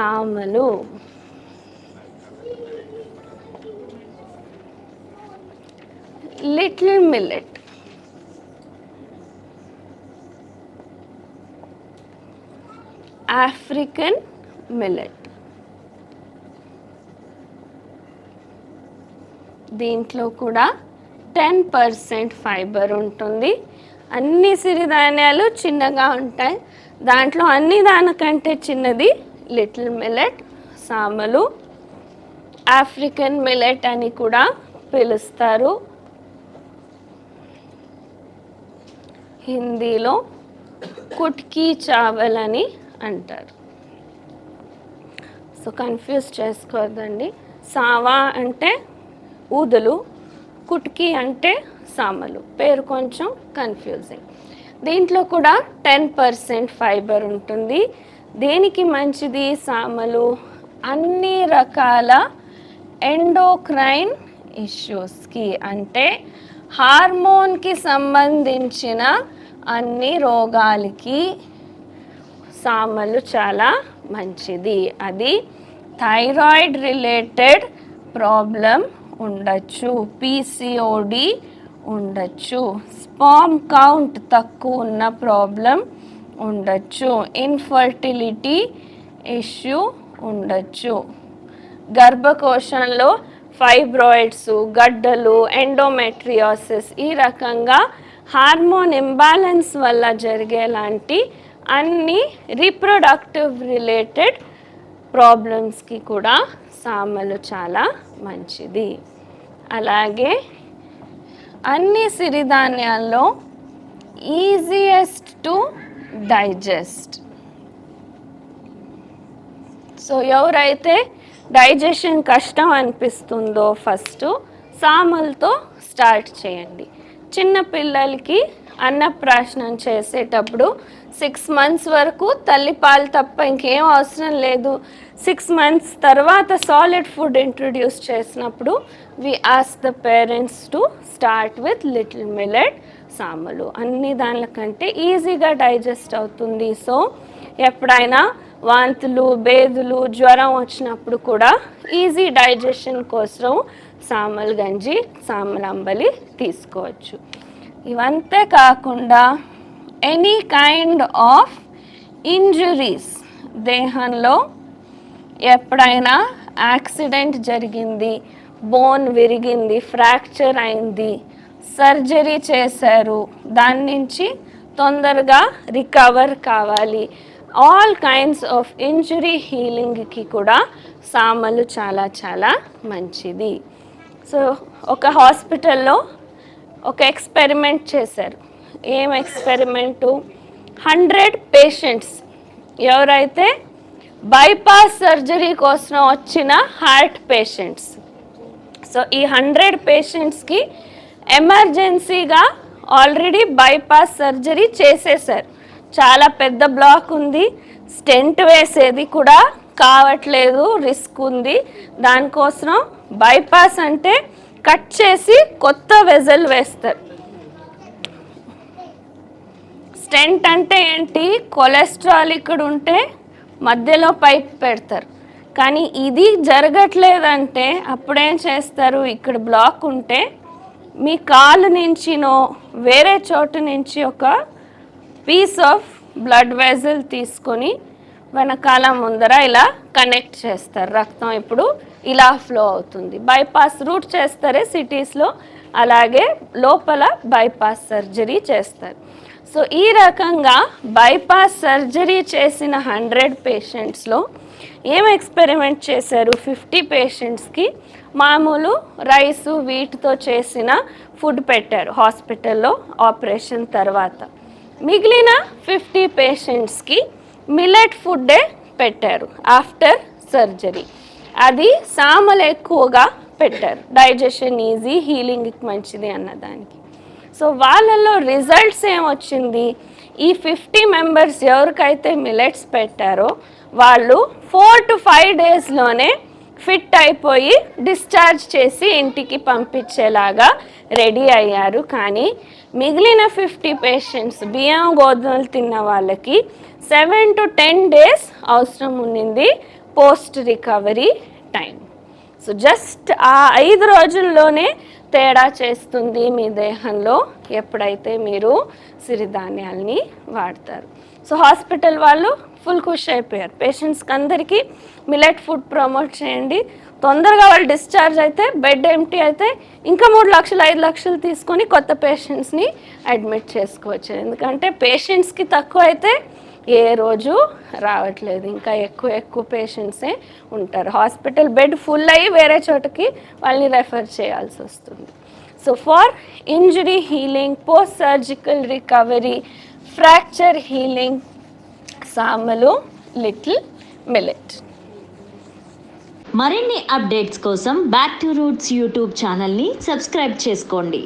సామలు little millet African millet దీంట్లో కూడా టెన్ పర్సెంట్ ఫైబర్ ఉంటుంది. అన్ని సిరిధాన్యాలు చిన్నగా ఉంటాయి. దాంట్లో అన్ని దానికంటే చిన్నది లిటిల్ మిల్లెట్ సామలు ఆఫ్రికన్ మిల్లెట్ అని కూడా పిలుస్తారు. హిందీలో కుట్కీ చావల్ అని అంటారు. సో కన్ఫ్యూజ్ చేసుకోవద్దండి. సావా అంటే ఊదులు కుట్కి అంటే సామలు. పేరు కొంచెం కన్ఫ్యూజింగ్. దీంట్లో కూడా టెన్ పర్సెంట్ ఫైబర్ ఉంటుంది. దేనికి మంచిది సామలు? అన్ని రకాల ఎండోక్రైన్ ఇష్యూస్కి అంటే హార్మోన్కి సంబంధించిన అన్ని రోగాలకి సామలు చాలా మంచిది. అది థైరాయిడ్ రిలేటెడ్ ప్రాబ్లం ఉండొచ్చు పీసీఓడి ఉండొచ్చు. స్పామ్ కౌంట్ తక్కువ ఉన్న ప్రాబ్లం ఉండొచ్చు. ఇన్ఫర్టిలిటీ ఇష్యూ ఉండొచ్చు. గర్భకోశంలో ఫైబ్రాయిడ్స్ గడ్డలు ఎండోమెట్రియాసిస్ ఈ రకంగా హార్మోన్ ఇంబ్యాలెన్స్ వల్ల జరిగేలాంటి అన్ని రీప్రొడక్టివ్ రిలేటెడ్ ప్రాబ్లమ్స్కి కూడా సామలు చాలా మంచిది. అలాగే అన్ని సిరిధాన్యాల్లో ఈజియెస్ట్ టు డైజెస్ట్. సో ఎవరైతే డైజెషన్ కష్టం అనిపిస్తుందో ఫస్ట్ సామలతో స్టార్ట్ చేయండి. చిన్న పిల్లలకి అన్నప్రాశనం చేసేటప్పుడు సిక్స్ మంత్స్ వరకు తల్లిపాలు తప్ప ఇంకేం అవసరం లేదు. సిక్స్ మంత్స్ తర్వాత సాలిడ్ ఫుడ్ ఇంట్రొడ్యూస్ చేసినప్పుడు we as the parents to start with little millet సామలు. అన్ని దానికంటే ఈజీగా డైజెస్ట్ అవుతుంది. సో ఎప్పుడైనా వాంతులు బేదులు జ్వరం వచ్చినప్పుడు కూడా ఈజీ డైజెషన్ కోసం సామల్ గంజి సామలంబలి తీసుకోవచ్చు. ఇవంతే కాకుండా ఎనీ కైండ్ ఆఫ్ ఇంజురీస్ దేహంలో ఎప్పుడైనా యాక్సిడెంట్ జరిగింది బోన్ విరిగింది ఫ్రాక్చర్ అయింది సర్జరీ చేశారు. దాని నుంచి తొందరగా రికవర్ కావాలి. ఆల్ కైండ్స్ ఆఫ్ ఇంజురీ హీలింగ్కి కూడా సామలు చాలా చాలా మంచిది. సో ఒక హాస్పిటల్లో ఒక ఎక్స్పెరిమెంట్ చేశారు. ఏం ఎక్స్పెరిమెంటు? Hundred patients. ఎవరైతే బైపాస్ సర్జరీ కోసం వచ్చిన హార్ట్ పేషెంట్స్. సో ఈ హండ్రెడ్ పేషెంట్స్కి ఎమర్జెన్సీగా ఆల్రెడీ బైపాస్ సర్జరీ చేసేసారు చాలా పెద్ద బ్లాక్ ఉంది. స్టెంట్ వేసేది కూడా కావట్లేదు రిస్క్ ఉంది. దానికోసం బైపాస్ అంటే కట్ చేసి కొత్త వెజల్ వేస్తారు. స్టెంట్ అంటే ఏంటి? కొలెస్ట్రాల్ ఇక్కడ ఉంటే మధ్యలో పైప్ పెడతారు. కానీ ఇది జరగట్లేదంటే అప్పుడేం చేస్తారు? ఇక్కడ బ్లాక్ ఉంటే మీ కాలు నుంచినో వేరే చోటు నుంచి ఒక పీస్ ఆఫ్ బ్లడ్ వెజల్ తీసుకొని వెనకాల ముందర ఇలా కనెక్ట్ చేస్తారు. రక్తం ఇప్పుడు ఇలా ఫ్లో అవుతుంది. బైపాస్ రూట్ చేస్తారే సిటీస్లో అలాగే లోపల బైపాస్ సర్జరీ చేస్తారు. సో ఈ రకంగా బైపాస్ సర్జరీ చేసిన హండ్రెడ్ పేషెంట్స్లో ఏం ఎక్స్పెరిమెంట్ చేశారు? ఫిఫ్టీ పేషెంట్స్కి మామూలు రైసు వీటితో చేసిన ఫుడ్ పెట్టారు హాస్పిటల్లో ఆపరేషన్ తర్వాత. మిగిలిన ఫిఫ్టీ పేషెంట్స్కి మిల్లెట్ ఫుడ్డే పెట్టారు ఆఫ్టర్ సర్జరీ అది సామలు ఎక్కువగా పెట్టారు. డైజెషన్ ఈజీ హీలింగ్కి మంచిది అన్నదానికి సో వాళ్ళల్లో రిజల్ట్స్ ఏమొచ్చింది ఈ ఫిఫ్టీ మెంబర్స్ ఎవరికైతే మిలెట్స్ పెట్టారో వాళ్ళు ఫోర్ టు ఫైవ్ డేస్లోనే ఫిట్ అయిపోయి డిశ్చార్జ్ చేసి ఇంటికి పంపించేలాగా రెడీ అయ్యారు. కానీ మిగిలిన ఫిఫ్టీ పేషెంట్స్ బియ్యం గోధుమలు తిన్న వాళ్ళకి సెవెన్ టు టెన్ డేస్ అవసరం ఉండింది post recovery time so just ఆ ఐదు రోజుల్లోనే తేడా చేస్తుంది మీ దేహంలో ఎప్పుడైతే మీరు సిరిధాన్యాల్ని వాడతారు. సో హాస్పిటల్ వాళ్ళు ఫుల్ ఖుష్ అయిపోయారు. పేషెంట్స్కి అందరికీ మిలెట్ ఫుడ్ ప్రమోట్ చేయండి. తొందరగా వాళ్ళు డిశ్చార్జ్ అయితే బెడ్ ఎంటీ అయితే ఇంకా మూడు లక్షలు ఐదు లక్షలు తీసుకొని కొత్త పేషెంట్స్ని అడ్మిట్ చేసుకోవచ్చు. ఎందుకంటే పేషెంట్స్కి తక్కువ అయితే ఏ రోజు రావట్లేదు. ఇంకా ఎక్కువ ఎక్కువ పేషెంట్సే ఉంటారు. హాస్పిటల్ బెడ్ ఫుల్ అయ్యి వేరే చోటకి వాళ్ళని రెఫర్ చేయాల్సి వస్తుంది. So for injury healing post surgical recovery fracture healing సామలు లిటిల్ మిలెట్ మరిన్ని అప్డేట్స్ కోసం బ్యాక్ టు రూట్స్ యూట్యూబ్ ఛానల్ని సబ్స్క్రైబ్ చేసుకోండి.